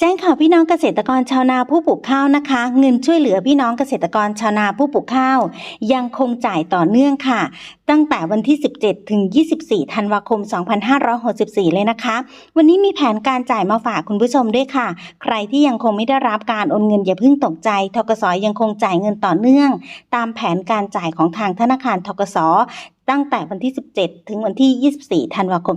แจ้งข่าวพี่น้องเกษตรกรชาวนาผู้ปลูกข้าวนะคะ เงินช่วยเหลือพี่น้องเกษตรกรชาวนาผู้ปลูกข้าว ยังคงจ่ายต่อเนื่องค่ะ ตั้งแต่วันที่ 17 ถึง 24 ธันวาคม 2564 เลยนะคะ วันนี้มีแผนการจ่ายมาฝากคุณผู้ชมด้วยค่ะ ใครที่ยังคงไม่ได้รับการโอนเงินอย่าเพิ่งตกใจทกสยังคงจ่ายเงินต่อเนื่อง ตามแผนการจ่ายของทางธนาคารทกส ตั้งแต่วันที่ 17 ถึงวันที่ 24 ธันวาคม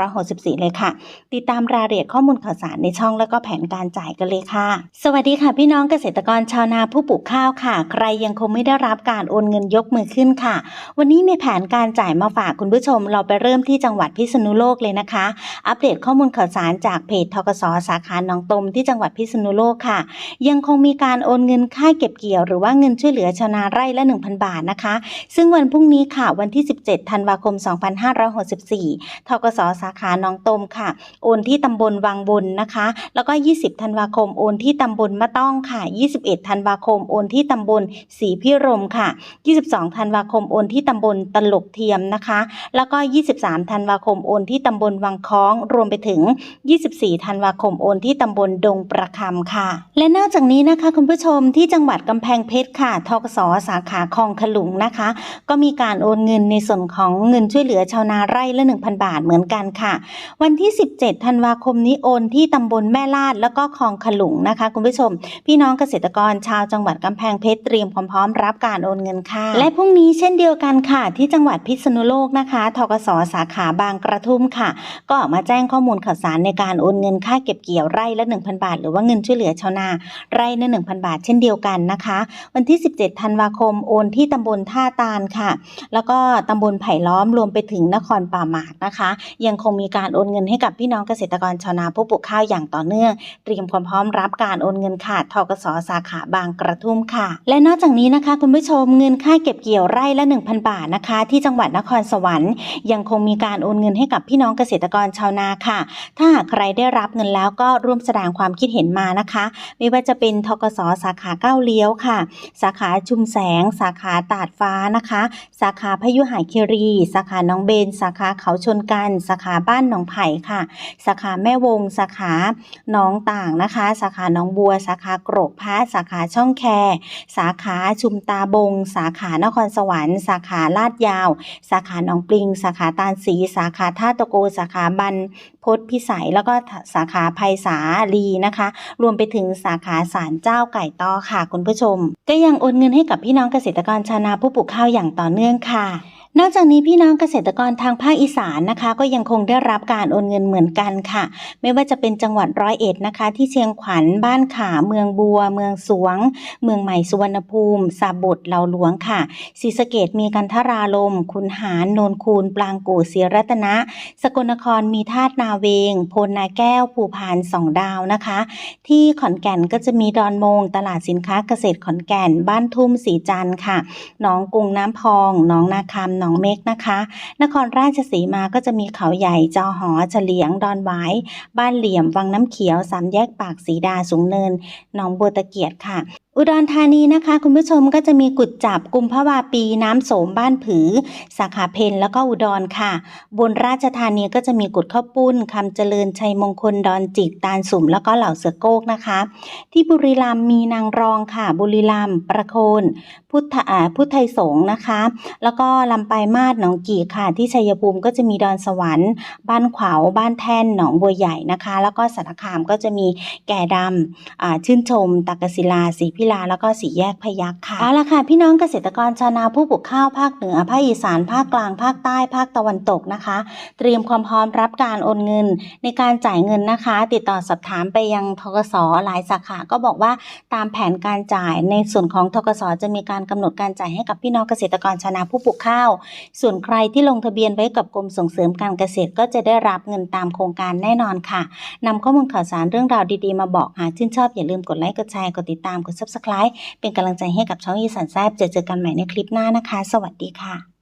2564 เลยค่ะ ติดตามรายละเอียดข้อมูลข่าวสารในช่องแล้วก็แผนการจ่ายกันเลยค่ะ สวัสดีค่ะพี่น้องเกษตรกรชาวนาผู้ปลูกข้าวค่ะ ใครยังคงไม่ได้รับการโอนเงินยกมือขึ้นค่ะ วันนี้มีแผนการจ่ายมาฝากคุณผู้ชม เราไปเริ่มที่จังหวัดพิษณุโลกเลยนะคะ อัปเดตข้อมูลข่าวสารจากเพจทกสสาขาหนองตมที่จังหวัดพิษณุโลกค่ะ ยังคงมีการโอนเงินค่าเก็บเกี่ยว หรือว่าเงินช่วยเหลือชาวนาไร่ละ 1,000 บาทนะคะ ซึ่งวันพรุ่งนี้ค่ะวันทีที่ 17 ธันวาคม 2564 ทกสสาขาหนองตมค่ะ โอนที่ตำบลวังบนนะคะ แล้วก็ 20 ธันวาคม โอนที่ตำบลมะต้องค่ะ 21 ธันวาคม โอนที่ตำบลศรีพิรมค่ะ 22 ธันวาคม โอนที่ตำบลตลกเทียมนะคะ แล้วก็ 23 ธันวาคม โอนที่ตำบลวังค้อง รวมไปถึง 24 ธันวาคม โอนที่ตำบลดงประคำค่ะ และนอกจากนี้นะคะคุณผู้ชมที่จังหวัดกำแพงเพชรค่ะ ทกสสาขาคลองขลุงนะคะ ก็มีการโอนเงินในส่วนของเงินช่วยเหลือชาวนาไร่ละ 1,000 บาทเหมือนกันค่ะ วันที่ 17 ธันวาคมนี้โอนที่ตำบลแม่ลาดแล้วก็คลองขลุงนะคะ คุณผู้ชม พี่น้องเกษตรกรชาวจังหวัดกำแพงเพชรเตรียมความพร้อมรับการโอนเงินค่ะ และพรุ่งนี้เช่นเดียวกันค่ะ ที่จังหวัดพิษณุโลกนะคะทกสสาขาบางกระทุ่มค่ะ ก็ออกมาแจ้งข้อมูลข่าวสารในการโอนเงินค่าเก็บเกี่ยวไร่ละ 1,000 บาท หรือว่าเงินช่วยเหลือชาวนาไร่ละ1,000 บาท เช่นเดียวกันนะคะ วันที่ 17 ธันวาคมโอนที่ตำบลท่าตาลค่ะ แล้วก็ตำบลไผ่ล้อมรวมไปถึงนครป่าหมากนะคะ ยังคงมีการโอนเงินให้กับพี่น้องเกษตรกรชาวนาผู้ปลูกข้าวอย่างต่อเนื่อง เตรียมความพร้อมรับการโอนเงินค่ะทกสสาขาบางกระทุ่มค่ะ และนอกจากนี้นะคะ คุณผู้ชมเงินค่าเก็บเกี่ยวไร่ละ 1,000 บาทนะคะ ที่จังหวัดนครสวรรค์ยังคงมีการโอนเงินให้กับพี่น้องเกษตรกรชาวนาค่ะ ถ้าหากใครได้รับเงินแล้วก็ร่วมแสดงความคิดเห็นมานะคะ ไม่ว่าจะเป็นทกสสาขาเก้าเลี้ยวค่ะ สาขาชุมแสง สาขาตาดฟ้านะคะ สาขาพยุหคีรี สาขาหนองเบน สาขาเขาชนกัน สาขาบ้านหนองไผ่ค่ะ สาขาแม่วง สาขาหนองต่างนะคะ สาขาหนองบัว สาขากรกพระสาขาช่องแค สาขาชุมตาบง สาขานครสวรรค์ สาขาลาดยาว สาขาหนองปลิง สาขาตาลสี สาขาท่าตะโก สาขาบันพศพิสัย แล้วก็สาขาภัยสาลีนะคะ รวมไปถึงสาขาศาลเจ้าไก่ต้อค่ะคุณผู้ชม ก็ยังโอนเงินให้กับพี่น้องเกษตรกรชาวนาผู้ปลูกข้าวอย่างต่อเนื่องค่ะ นอกจากนี้พี่น้องเกษตรกรทางภาคอีสานนะคะ ก็ยังคงได้รับการโอนเงินเหมือนกันค่ะ ไม่ว่าจะเป็นจังหวัดร้อยเอ็ดนะคะ ที่เชียงขวัญบ้านขาเมืองบัว เมืองสวง เมืองใหม่สุวรรณภูมิสาบดเหล่าหลวงค่ะศรีสะเกดมีกันทราลม คุนหารโนนคูนปลางกู่ศรีรัตนะ สกลนครมีธาตุนาเวงพลนาแก้วภูพานสองดาวนะคะ ที่ขอนแก่นก็จะมีดอนมง ตลาดสินค้าเกษตรขอนแก่น บ้านทุ่มสีจันทร์ค่ะหนองกุงน้ำพองหนองนาคำหนองเม็กนะคะ นครราชสีมาก็จะมีเขาใหญ่จอหอเฉลียง ดอนหวาย บ้านเหลี่ยม วังน้ำเขียว สามแยกปากสีดาสูงเนิน หนองบัวตะเกียดค่ะอุดรธานีนะคะ คุณผู้ชมก็จะมีกุดจับกุมภาวาปีน้ำโสมบ้านผือ สาขาเพนแล้วก็อุดรค่ะ บนราชธานีก็จะมีกุดข้าวปุ้นคำเจริญชัยมงคลดอนจิกตาลสุ่มแล้วก็เหล่าเสือโกกนะคะ ที่บุรีรัมย์มีนางรองค่ะ บุรีรัมย์ประโคน พุทธาพุทธไทยสงนะคะ แล้วก็ลำปลายมาศหนองกี่ค่ะ ที่ชัยภูมิก็จะมีดอนสวรรค์ บ้านขวาวบ้านแท่นหนองบัวใหญ่นะคะ แล้วก็สารคามก็จะมีแก่ดำชื่นชมตักศิลาศีพิลาแล้วก็สีแยกพยัคฆ์ค่ะเอาละค่ะ พี่น้องเกษตรกรชาวนาผู้ปลูกข้าวภาคเหนือภาคอีสานภาคกลางภาคใต้ภาคตะวันตกนะคะ เตรียมความพร้อมรับการโอนเงิน ในการจ่ายเงินนะคะ ติดต่อสอบถามไปยังทกสหลายสาขาก็บอกว่าตามแผนการจ่ายในส่วนของทกสจะมีการกำหนดการจ่ายให้กับพี่น้องเกษตรกรชาวนาผู้ปลูกข้าว ส่วนใครที่ลงทะเบียนไว้กับกรมส่งเสริมการเกษตรก็จะได้รับเงินตามโครงการแน่นอนค่ะนำข้อมูลข่าวสารเรื่องราวดีๆ มาบอกหากชื่นชอบอย่าลืมกดไลค์กดแชร์กดติดตามกด subscribe เป็นกำลังใจให้กับช่องอีสานแซบเจอเจอกันใหม่ในคลิปหน้านะคะ สวัสดีค่ะ